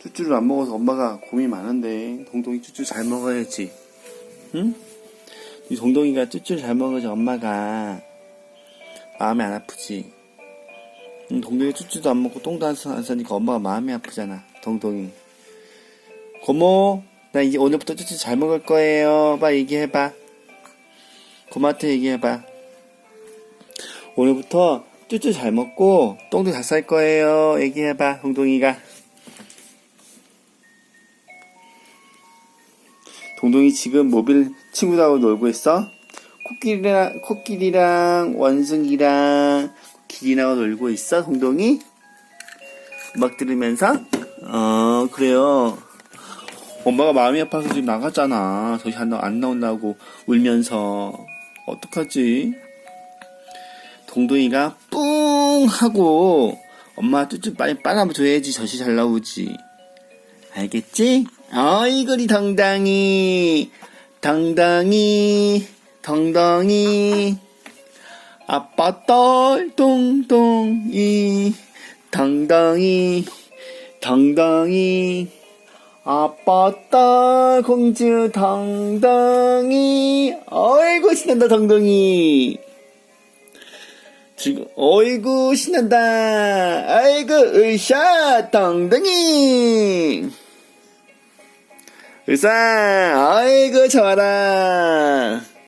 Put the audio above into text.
쭈쭈를 안 먹어서 엄마가 고민 많은데 동동이 쭈쭈 잘 먹어야지. 응? 이 동동이가 쭈쭈를 잘 먹어야지 엄마가 마음이 안 아프지. 응, 동동이 쭈쭈도 안 먹고 똥도 안, 싸- 안 싸니까 엄마가 마음이 아프잖아 동동이. 고모 나 이제 오늘부터 쭈쭈 잘 먹을 거예요. 빨리 얘기해봐. 고모한테 얘기해봐. 오늘부터 쭈쭈 잘 먹고 똥도 다 쌀 거예요 얘기해봐 동동이가 동동이 지금 모빌 친구들하고 놀고 있어? 코끼리랑, 코끼리랑, 원숭이랑, 기린하고 놀고 있어, 동동이? 음악 들으면서? 어, 그래요. 엄마가 마음이 아파서 지금 나갔잖아. 저희 안, 나- 안 나온다고 울면서. 어떡하지? 동동이가 뿡! 하고, 엄마 쭈쭈 빨리 빨아줘야지 젖이 잘 나오지. 알겠지? 어이구리 덩당이 덩덩이 덩덩이 아빠 딸 동동이 덩덩이 덩덩이 아빠 딸 공주 덩덩이 어이구 신난다 덩덩이 지금 어이구 신난다 아이고 으쌰 덩덩이 의사, 아이고, 좋아라.